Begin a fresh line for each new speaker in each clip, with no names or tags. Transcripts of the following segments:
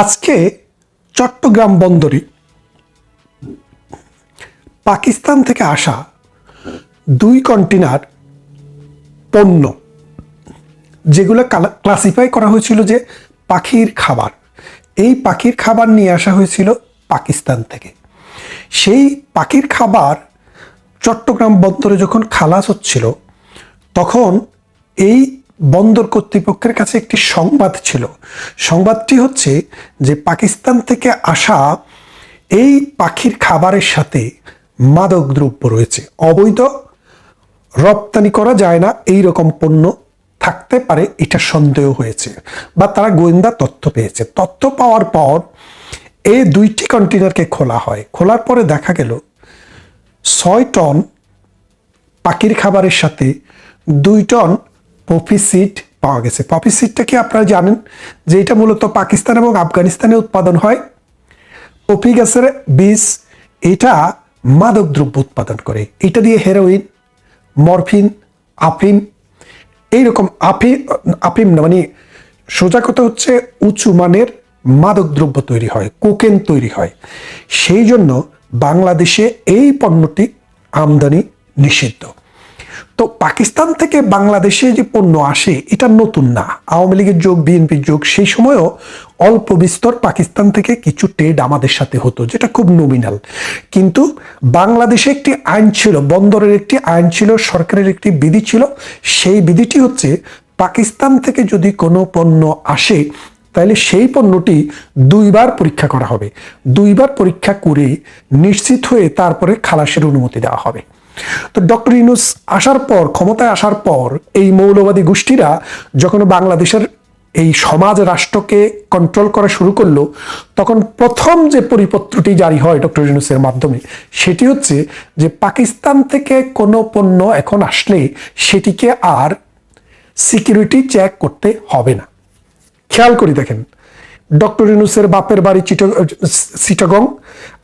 আজকে চট্টগ্রাম বন্দরে পাকিস্তান থেকে আসা দুই কন্টেনার পণ্য, যেগুলো ক্লাসিফাই করা হয়েছিল যে পাখির খাবার, এই পাখির খাবার নিয়ে আসা হয়েছিল পাকিস্তান থেকে। সেই পাখির খাবার চট্টগ্রাম বন্দরে যখন খালাস হচ্ছিল, তখন এই বন্দর কর্তৃপক্ষের কাছে একটি সংবাদ ছিল। সংবাদটি হচ্ছে যে পাকিস্তান থেকে আসা এই পাখির খাবারের সাথে মাদক দ্রব্য রয়েছে। অবৈধ, রপ্তানি করা যায় না এই রকম পণ্য থাকতে পারে, এটা সন্দেহ হয়েছে বা তারা গোয়েন্দা তথ্য পেয়েছে। তথ্য পাওয়ার পর এই দুইটি কন্টেনারকে খোলা হয়। খোলার পরে দেখা গেল, ছয় টন পাখির খাবারের সাথে দুই টন পপি সিড পাওয়া গেছে। পপি সিডটা কি আপনারা জানেন? যে এটা মূলত পাকিস্তান এবং আফগানিস্তানে উৎপাদন হয়। পপি গাছের বীজ, এটা মাদক দ্রব্য উৎপাদন করে। এটা দিয়ে হেরোইন মরফিন আফিম এইরকম আফি আফিম না মানে সোজা কথা হচ্ছে উঁচু মানের মাদক দ্রব্য তৈরি হয় কোকেন তৈরি হয়। সেই জন্য বাংলাদেশে এই পণ্যটি আমদানি নিষিদ্ধ। তো পাকিস্তান থেকে বাংলাদেশে যে পণ্য আসে, এটা নতুন না। আওয়ামী লীগের যোগ, বিএনপির যোগ, সেই সময়ও অল্প বিস্তর পাকিস্তান থেকে কিছু ট্রেড আমাদের সাথে হতো, যেটা খুব নমিনাল কিন্তু বাংলাদেশে একটি আইন ছিল, বন্দরের একটি আইন ছিল, সরকারের একটি বিধি ছিল, সেই বিধিটি হচ্ছে পাকিস্তান থেকে যদি কোনো পণ্য আসে, তাহলে সেই পণ্যটি দুইবার পরীক্ষা করা হবে। দুইবার পরীক্ষা করে নিশ্চিত হয়ে তারপরে খালাসের অনুমতি দেওয়া হবে। তো ডক্টর ইনুস আসার পর, ক্ষমতায় আসার পর এই মৌলবাদী গোষ্ঠীরা যখন বাংলাদেশের এই সমাজ রাষ্ট্রকে কন্ট্রোল করা শুরু করল, তখন প্রথম যে পরিপত্রটি জারি হয় ডক্টর ইউনুসের মাধ্যমে, সেটি হচ্ছে যে পাকিস্তান থেকে কোনো পণ্য এখন আসলে সেটিকে আর সিকিউরিটি চেক করতে হবে না। খেয়াল করি দেখেন, ডক্টর ইউনুসের বাপের বাড়ি চিট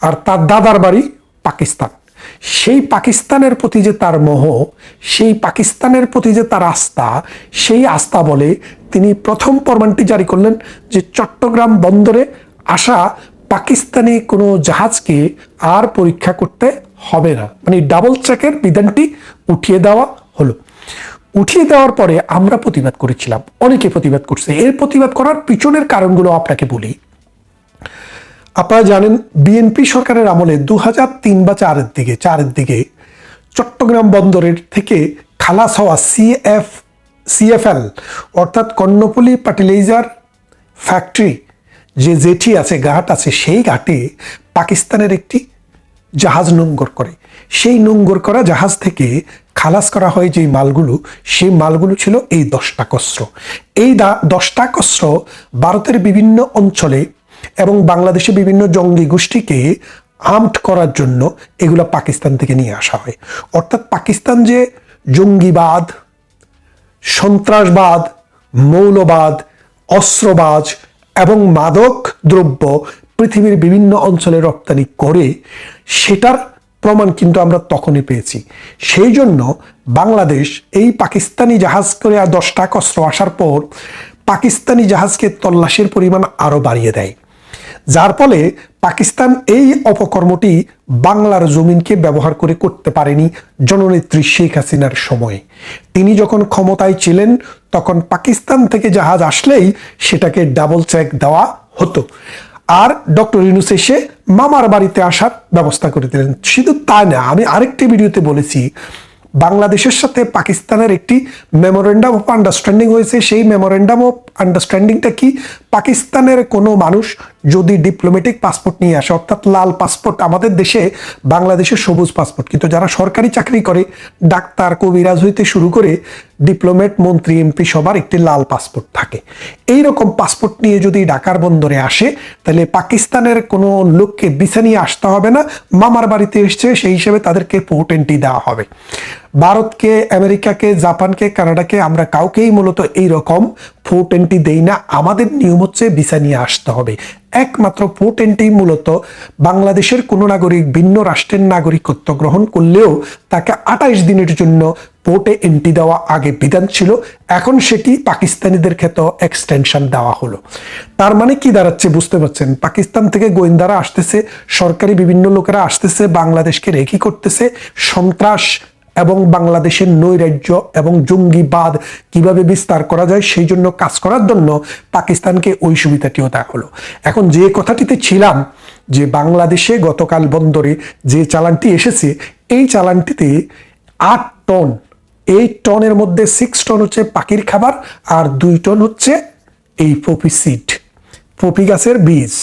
আর তার দাদার বাড়ি পাকিস্তান। সেই পাকিস্তানের প্রতি যে তার মোহ, সেই পাকিস্তানের প্রতি যে তার আস্থা, সেই আস্থা বলে তিনি প্রথম ফরমানটি জারি করলেন যে চট্টগ্রাম বন্দরে আসা পাকিস্তানি কোনো জাহাজকে আর পরীক্ষা করতে হবে না। মানে ডাবল চেকের বিধানটি উঠিয়ে দেওয়া হলো। উঠিয়ে দেওয়ার পরে আমরা প্রতিবাদ করেছিলাম, অনেকে প্রতিবাদ করছে। এর প্রতিবাদ করার পিছনের কারণগুলো আপনাকে বলি। আপনারা জানেন বিএনপি সরকারের আমলে দু তিন বা চারের দিকে চারের দিকে চট্টগ্রাম বন্দরের থেকে খালাস হওয়া সিএফ সিএফএল অর্থাৎ কর্ণপল্লী ফার্টিলাইজার ফ্যাক্টরি, যে জেটি আছে, ঘাট আছে, সেই ঘাটে পাকিস্তানের একটি জাহাজ নোঙ্গর করে। সেই নোঙ্গর করা জাহাজ থেকে খালাস করা হয় যে মালগুলো, সেই মালগুলো ছিল এই দশটা কস্ত্র। এই দশটা কস্ত্র ভারতের বিভিন্ন অঞ্চলে এবং বাংলাদেশে বিভিন্ন জঙ্গি গোষ্ঠীকে আর্মড করার জন্য এগুলো পাকিস্তান থেকে নিয়ে আসা হয়। অর্থাৎ পাকিস্তান যে জঙ্গিবাদ, সন্ত্রাসবাদ, মৌলবাদ, অস্ত্রবাজ এবং মাদক দ্রব্য পৃথিবীর বিভিন্ন অঞ্চলে রপ্তানি করে, সেটার প্রমাণ কিন্তু আমরা তখনই পেয়েছি। সেই জন্য বাংলাদেশ এই পাকিস্তানি জাহাজ করে আর দশটা অস্ত্র আসার পর পাকিস্তানি জাহাজকে তল্লাশির পরিমাণ আরও বাড়িয়ে দেয়। যার ফলে পাকিস্তান এই অপকর্মটি বাংলার জমিনকে ব্যবহার করে করতে পারেনি জননেত্রী শেখ হাসিনার সময়ে। তিনি যখন ক্ষমতায় ছিলেন, তখন পাকিস্তান থেকে জাহাজ আসলেই সেটাকে ডাবল চেক দেওয়া হতো। আর ডক্টর ইউনুস এসে মামার বাড়িতে আসার ব্যবস্থা করে দিলেন। শুধু তাই না, আমি আরেকটি ভিডিওতে বলেছি, বাংলাদেশের সাথে পাকিস্তানের একটি মেমোরেন্ডাম অফ আন্ডারস্ট্যান্ডিং হয়েছে। সেই মেমোরেন্ডাম অফ আন্ডারস্ট্যান্ডিংটা কি? পাকিস্তানের কোনো মানুষ যদি ডিপ্লোমেটিক পাসপোর্ট নিয়ে আসে, অর্থাৎ লাল পাসপোর্ট আমাদের দেশে বাংলাদেশের সবুজ পাসপোর্ট কিন্তু যারা সরকারি চাকরি করে, ডাক্তার কবিরাজ হইতে শুরু করে ডিপ্লোমেট মন্ত্রী এমপি সবার একটি লাল পাসপোর্ট থাকে। এই রকম পাসপোর্ট নিয়ে যদি ঢাকার বন্দরে আসে, তাহলে পাকিস্তানের কোনো লোককে বিছা নিয়ে আসতে হবে না, মামার বাড়িতে এসছে সেই হিসেবে তাদেরকে পোর্ট এন্ট্রি দেওয়া হবে। ভারতকে, আমেরিকাকে, জাপানকে, কানাডাকে আমরা কাউকেই মূলত এই রকম ফোর্ট এন্ট্রি দেই না, আমাদের নিয়ম হচ্ছে ভিসা নিয়ে আসতে হবে। একমাত্র ফোর্ট এন্ট্রি মূলত বাংলাদেশের কোনো নাগরিক ভিন্ন রাষ্ট্রের নাগরিকত্ব গ্রহণ করলেও তাকে আঠাইশ দিনের জন্য পোর্টে এন্ট্রি দেওয়া আগে বিধান ছিল, এখন সেটি পাকিস্তানিদের ক্ষেত্রে এক্সটেনশন দেওয়া হলো। তার মানে কি দাঁড়াচ্ছে বুঝতে পারছেন? পাকিস্তান থেকে গোয়েন্দারা আসতেছে, সরকারি বিভিন্ন লোকেরা আসতেছে, বাংলাদেশকে রেখি করতেছে, সন্ত্রাস এবং বাংলাদেশের নৈরাজ্য এবং জঙ্গিবাদ কীভাবে বিস্তার করা যায় সেই জন্য কাজ করার জন্য পাকিস্তানকে ওই সুবিধাটিও দেওয়া হলো। এখন যে কথাটিতে ছিলাম যে বাংলাদেশে গতকাল বন্দরে যে চালানটি এসেছে, এই চালানটিতে আট টন এইট টনের মধ্যে সিক্স টন হচ্ছে পাখির খাবার আর দুই টন হচ্ছে এই পপি সিড পপি গাছের বীজ,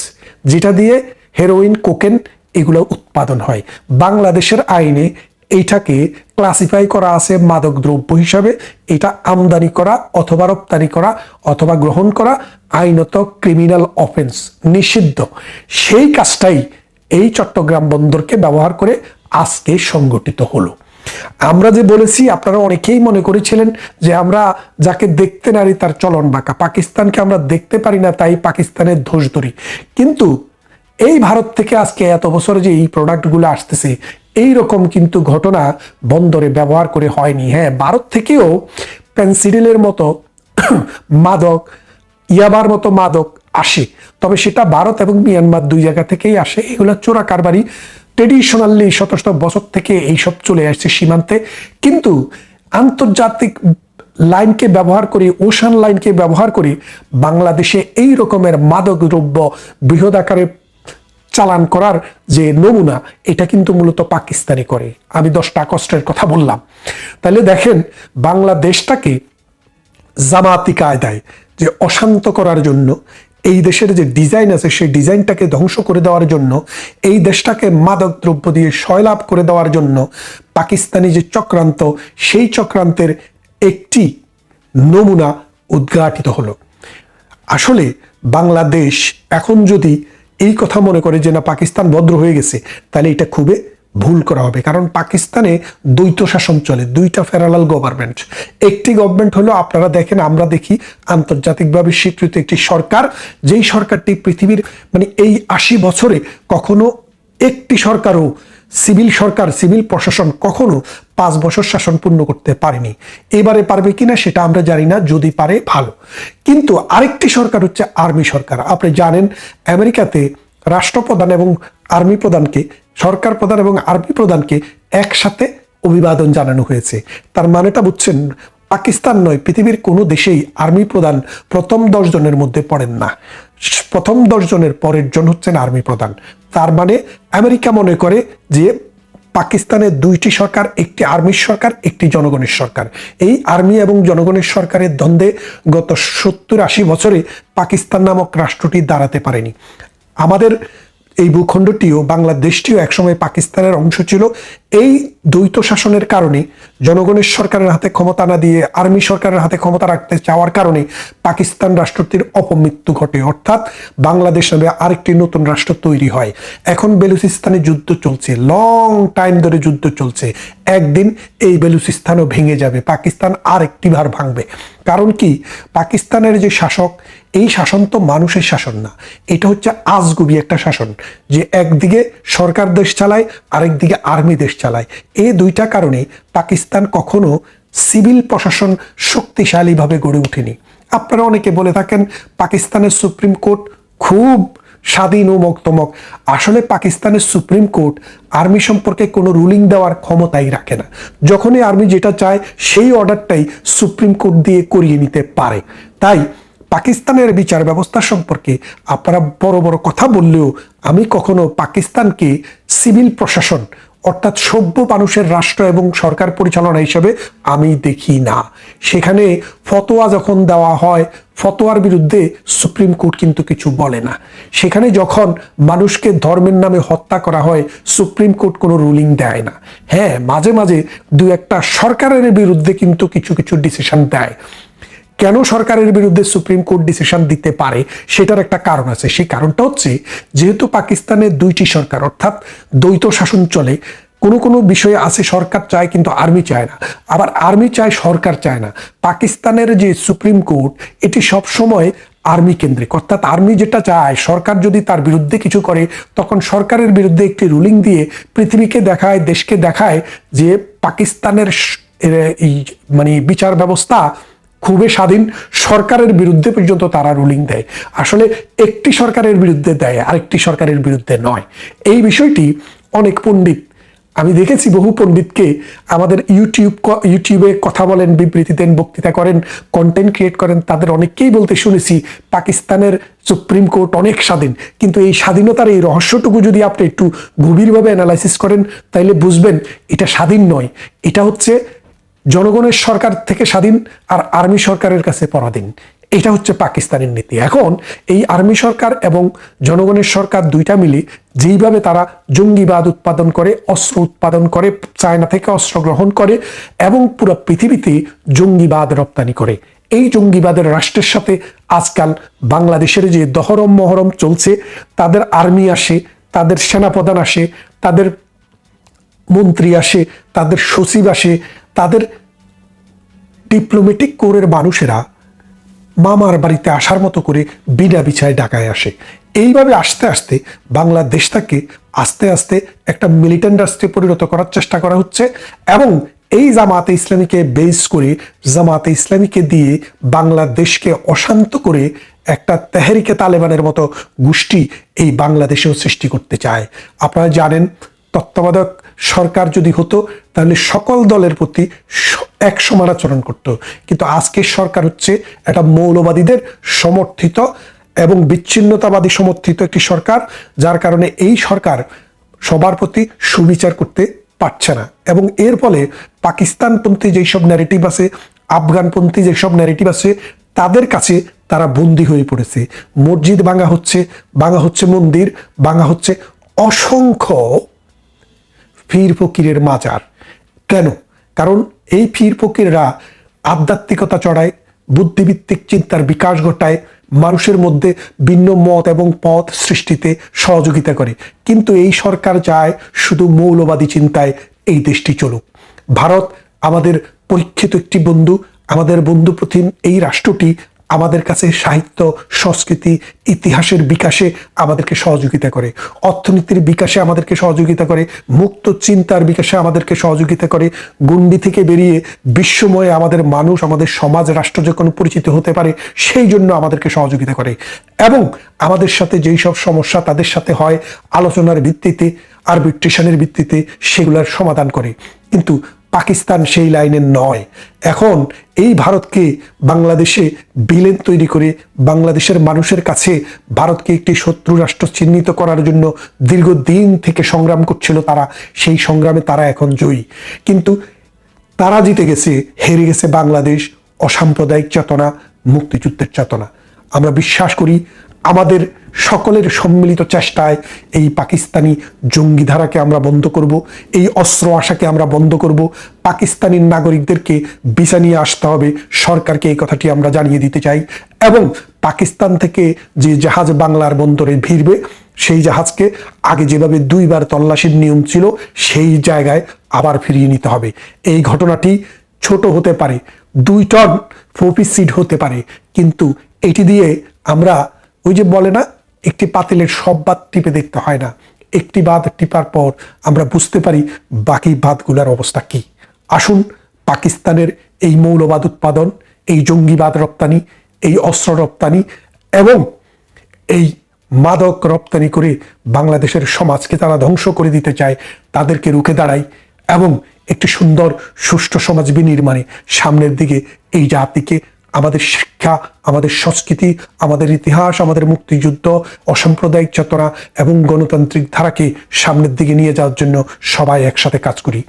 যেটা দিয়ে হেরোইন কোকেন এগুলো উৎপাদন হয়। বাংলাদেশের আইনে এইটাকে ক্লাসিফাই করা আছে মাদক দ্রব্য হিসাবে। এটা আমদানি করা অথবা রপ্তানি করা অথবা গ্রহণ করা আইনত ক্রিমিনাল অফেন্স নিষিদ্ধ। সেই কাজটাই এই চট্টগ্রাম বন্দরকে ব্যবহার করে আজকে সংগঠিত হলো। আমরা যে বলেছি, আপনারা অনেকেই মনে করেছিলেন যে আমরা যাকে দেখতে নারি তার চলন বাঁকা, পাকিস্তানকে আমরা দেখতে পারি না, তাই পাকিস্তানের দোষ ধরি। কিন্তু এই ভারত থেকে আজকে এত বছরে যে এই প্রোডাক্টগুলো আসতেছে এই রকম কিন্তু ঘটনা বন্দরে ব্যবহার করে হয়নি। হ্যাঁ ভারত থেকেও পেন্সিডিলের মতো মাদক, ইয়াবার মতো মাদক আসে। তবে সেটা ভারত এবং মিয়ানমার দুই জায়গা থেকেই আসে। এগুলো চোরা কারবারি। ট্রেডিশনালি শত শত বছর থেকে এইসব চলে আসছে সীমান্তে। কিন্তু আন্তর্জাতিক লাইনকে ব্যবহার করে, ওশান লাইনকে ব্যবহার করে বাংলাদেশে এই রকমের মাদক দ্রব্য বৃহৎ আকারে চালান করার যে নমুনা, এটা কিন্তু মূলত পাকিস্তানি করে। আমি দশটা কষ্টের কথা বললাম। তাহলে দেখেন, বাংলাদেশটাকে জামাতি কায়দায় যে অশান্ত করার জন্য, এই দেশের যে ডিজাইন আছে, সেই ডিজাইনটাকে ধ্বংস করে দেওয়ার জন্য, এই দেশটাকে মাদক দ্রব্য দিয়ে সয়লাভ করে দেওয়ার জন্য পাকিস্তানি যে চক্রান্ত, সেই চক্রান্তের একটি নমুনা উদ্ঘাটিত হলো। আসলে বাংলাদেশ এখন যদি এই কথা মনে করে যে, না, পাকিস্তান ভদ্র হয়ে গেছে, তাহলে এটা খুবই ভুল করা হবে। কারণ পাকিস্তানে দ্বৈত শাসন চলে, দুইটা ফেরালাল গভর্নমেন্ট একটি গভর্নমেন্ট হলো, আপনারা দেখেন, আমরা দেখি আন্তর্জাতিকভাবে স্বীকৃত একটি সরকার, যেই সরকারটি পৃথিবীর মানে এই আশি বছরে কখনো একটি সরকারও, সিভিল সরকার, সিভিল প্রশাসন কখনো পাঁচ বছর শাসন পূর্ণ করতে পারেনি। এবারে পারবে কিনা সেটা আমরা জানি না, যদি পারে ভালো। কিন্তু আরেকটি সরকার হচ্ছে আর্মি সরকার। আপনি জানেন, আমেরিকাতে রাষ্ট্রপ্রধান এবং আর্মি প্রধানকে, সরকার প্রধান এবং আর্মি প্রধানকে একসাথে অভিবাদন জানানো হয়েছে। তার মানেটা বুঝছেন, পাকিস্তান নয়, পৃথিবীর কোনো দেশেই আর্মি প্রধান প্রথম দশ জনের মধ্যে পড়েন না। প্রথম দশ জনের পরের জন হচ্ছেন আর্মি প্রধান। তার মানে আমেরিকা মনে করে যে পাকিস্তানের দুইটি সরকার, একটি আর্মির সরকার, একটি জনগণের সরকার। এই আর্মি এবং জনগণের সরকারের দ্বন্দ্বে গত সত্তর আশি বছরে পাকিস্তান নামক রাষ্ট্রটি দাঁড়াতে পারেনি। আমাদের এই ভূখণ্ডটিও, বাংলাদেশটিও একসময় পাকিস্তানের অংশ ছিল। এই দ্বৈত শাসনের কারণে জনগণের সরকারের হাতে ক্ষমতা না দিয়ে আর্মি সরকারের হাতে ক্ষমতা রাখতে চাওয়ার কারণে পাকিস্তান রাষ্ট্রটির অপমৃত্যু ঘটে। অর্থাৎ বাংলাদেশ নামে আরেকটি নতুন রাষ্ট্র তৈরি হয়। এখন বেলুচিস্তানে যুদ্ধ চলছে। লং টাইম ধরে যুদ্ধ চলছে। একদিন এই বেলুচিস্তানও ভেঙে যাবে। পাকিস্তান আরেকটি ভার ভাঙবে। কারণ কি? পাকিস্তানের যে শাসক, এই শাসন তো মানুষের শাসন না। এটা হচ্ছে আজগুবি একটা শাসন। যে একদিকে সরকার দেশ চালায়, আরেকদিকে আর্মি দেশ চালায়। এই দুইটা কারণে পাকিস্তান কখনো সিভিল প্রশাসন শক্তিশালীভাবে গড়ে ওঠেনি। আপনারা অনেকে বলে থাকেন, পাকিস্তানের সুপ্রিম কোর্ট খুব স্বাধীন ও মক্তমক আসলে পাকিস্তানের সুপ্রিম কোর্ট আর্মি সম্পর্কে কোনো রুলিং দেওয়ার ক্ষমতাই রাখে না। যখনই আর্মি যেটা চায়, সেই অর্ডারটাই সুপ্রিম কোর্ট দিয়ে করিয়ে নিতে পারে। তাই পাকিস্তানের বিচার ব্যবস্থা সম্পর্কে আপনারা বড় বড় কথা বললেও আমি কখনো পাকিস্তানকে সিভিল প্রশাসন অর্থাৎ সভ্য মানুষের রাষ্ট্র এবং সরকার পরিচালনা হিসেবে আমি দেখি না। সেখানে ফতোয়া যখন দেওয়া হয়, ফতোয়ার বিরুদ্ধে সুপ্রিম কোর্ট কিন্তু কিছু বলে না। সেখানে যখন মানুষকে ধর্মের নামে হত্যা করা হয়, সুপ্রিম কোর্ট কোনো রুলিং দেয় না। হ্যাঁ মাঝে মাঝে দু একটা সরকারের বিরুদ্ধে কিন্তু কিছু কিছু ডিসিশন দেয়। কেন সরকারের বিরুদ্ধে সুপ্রিম কোর্ট ডিসিশন দিতে পারে? সেটার একটা কারণ আছে। সেই কারণটা হচ্ছে, যেহেতু পাকিস্তানের দুইটি সরকার, অর্থাৎ দ্বৈত শাসন চলে, কোনো কোনো বিষয়ে আছে সরকার চায় কিন্তু আর্মি চায় না। আবার আর্মি চায়, সরকার চায় না। পাকিস্তানের যে সুপ্রিম কোর্ট, এটি সব সময় আর্মি কেন্দ্রিক। অর্থাৎ আর্মি যেটা চায়, সরকার যদি তার বিরুদ্ধে কিছু করে, তখন সরকারের বিরুদ্ধে একটি রুলিং দিয়ে পৃথিবীকে দেখায়, দেশকে দেখায় যে পাকিস্তানের এই মানে বিচার ব্যবস্থা খুবই স্বাধীন সরকারের বিরুদ্ধে পর্যন্ত তারা রুলিং দেয়। আসলে একটি সরকারের বিরুদ্ধে দেয়, আরেকটি সরকারের বিরুদ্ধে নয়। এই বিষয়টি অনেক পণ্ডিত, আমি দেখেছি বহু পণ্ডিতকে আমাদের ইউটিউব ইউটিউবে কথা বলেন, বিবৃতি দেন, বক্তৃতা করেন কন্টেন্ট ক্রিয়েট করেন, তাদের অনেককেই বলতে শুনেছি, পাকিস্তানের সুপ্রিম কোর্ট অনেক স্বাধীন, কিন্তু এই স্বাধীনতার এই রহস্যটুকু যদি আপনি একটু গভীরভাবে অ্যানালাইসিস করেন, তাইলে বুঝবেন এটা স্বাধীন নয়। এটা হচ্ছে জনগণের সরকার থেকে স্বাধীন আর আর্মি সরকারের কাছে পরাধীন। এটা হচ্ছে পাকিস্তানের নীতি। এখন এই আর্মি সরকার এবং জনগণের সরকার দুইটা মিলে যেইভাবে তারা জঙ্গিবাদ উৎপাদন করে, অস্ত্র উৎপাদন করে, চায়না থেকে অস্ত্র গ্রহণ করে এবং পুরো পৃথিবীতে জঙ্গিবাদ রপ্তানি করে। এই জঙ্গিবাদের রাষ্ট্রের সাথে আজকাল বাংলাদেশের যে দহরম মহরম চলছে, তাদের আর্মি আসে, তাদের সেনাপ্রধান আসে, তাদের মন্ত্রী আসে, তাদের সচিব আসে, তাদের ডিপ্লোমেটিক কোরের মানুষেরা মামার বাড়িতে আসার মতো করে বিনা বিছায় ঢাকায় আসে। এইভাবে আস্তে আস্তে বাংলাদেশটাকে আস্তে আস্তে একটা মিলিটেন্ট রাষ্ট্রে পরিণত করার চেষ্টা করা হচ্ছে এবং এই জামাতে ইসলামীকে বেস করে, জামাতে ইসলামীকে দিয়ে বাংলাদেশকে অশান্ত করে একটা তেহরিকে তালেবানের মতো গোষ্ঠী এই বাংলাদেশেও সৃষ্টি করতে চায়। আপনারা জানেন তত্ত্বাবধায়ক সরকার যদি হতো, তাহলে সকল দলের প্রতি এক সমান আচরণ করত। কিন্তু আজকের সরকার হচ্ছে একটা মৌলবাদীদের সমর্থিত এবং বিচ্ছিন্নতাবাদী সমর্থিত একটি সরকার, যার কারণে এই সরকার সবার প্রতি সুবিচার করতে পারছে না। এবং এর ফলে পাকিস্তানপন্থী যেসব ন্যারেটিভ আছে, আফগানপন্থী যেসব ন্যারেটিভ আছে, তাদের কাছে তারা বন্দী হয়ে পড়েছে। মসজিদ ভাঙা হচ্ছে ভাঙা হচ্ছে মন্দির, ভাঙা হচ্ছে অসংখ্য পীর ফকিরের মাজার। কেন? কারণ এই পীর ফকিররা আধ্যাত্মিকতা চড়ায় বুদ্ধিভিত্তিক চিন্তার বিকাশ ঘটায়, মানুষের মধ্যে ভিন্ন মত এবং পথ সৃষ্টিতে সহযোগিতা করে। কিন্তু এই সরকার চায় শুধু মৌলবাদী চিন্তায় এই দেশটি চলুক। ভারত আমাদের পরীক্ষিত একটি বন্ধু, আমাদের বন্ধু প্রতিম এই রাষ্ট্রটি আমাদের কাছে সাহিত্য, সংস্কৃতি, ইতিহাসের বিকাশে আমাদেরকে সহযোগিতা করে। অর্থনীতির বিকাশে আমাদেরকে সহযোগিতা করে। মুক্ত চিন্তার বিকাশে আমাদেরকে সহযোগিতা করে। গুন্ডি থেকে বেরিয়ে বিশ্বময়ে আমাদের মানুষ, আমাদের সমাজ, রাষ্ট্র যখন পরিচিত হতে পারে, সেই জন্য আমাদেরকে সহযোগিতা করে। এবং আমাদের সাথে যেই সব সমস্যা তাদের সাথে হয়, আলোচনার ভিত্তিতে আরবিট্রেশনের ভিত্তিতে সেগুলোর সমাধান করে। কিন্তু পাকিস্তান সেই লাইনে নয়। এখন এই ভারতকে বাংলাদেশে বিলেন তৈরি করে বাংলাদেশের মানুষের কাছে ভারতকে একটি শত্রু রাষ্ট্র চিহ্নিত করার জন্য দীর্ঘদিন থেকে সংগ্রাম করছিল তারা, সেই সংগ্রামে তারা এখন জয়ী। কিন্তু তারা জিতে গেছে, হেরে গেছে বাংলাদেশ অসাম্প্রদায়িক চেতনা, মুক্তিযুদ্ধের চেতনা। আমরা বিশ্বাস করি আমাদের সকলের সম্মিলিত চেষ্টায় এই পাকিস্তানি জঙ্গি ধারাকে আমরা বন্ধ করব, এই অস্ত্র আশাকে আমরা বন্ধ করব, পাকিস্তানি নাগরিকদেরকে ভিসা নিয়ে আসতে হবে, সরকারকে এই কথাটি আমরা জানিয়ে দিতে চাই। এবং পাকিস্তান থেকে যে জাহাজ বাংলার বন্দরে ভিড়বে, সেই জাহাজকে আগে যেভাবে দুইবার তল্লাশির নিয়ম ছিল, সেই জায়গায় আবার ফিরিয়ে নিতে হবে। এই ঘটনাটি ছোট হতে পারে, দুই টন ফোপিসিড হতে পারে, কিন্তু এটি দিয়ে আমরা ওই যে বলে না, একটি পাতিলের সব বাদ টিপে দেখতে হয় না। একটি বাদ টিপার পর আমরা বুঝতে পারি বাকি বাদগুলোর অবস্থা কি। আসুন, পাকিস্তানের এই মৌলবাদ উৎপাদন, এই জঙ্গিবাদ রপ্তানি, এই অস্ত্র রপ্তানি এবং এই মাদক রপ্তানি করে বাংলাদেশের সমাজকে তারা ধ্বংস করে দিতে চায়, তাদেরকে রুখে দাঁড়াই এবং একটি সুন্দর, সুষ্ঠু সমাজ বিনির্মাণে সামনের দিকে এই জাতিকে আমাদের শিক্ষা, আমাদের সংস্কৃতি, আমাদের ইতিহাস, আমাদের মুক্তিযুদ্ধ, অসাম্প্রদায়িক চেতনা এবং গণতান্ত্রিক ধারাকে সামনের দিকে নিয়ে যাওয়ার জন্য সবাই একসাথে কাজ করি।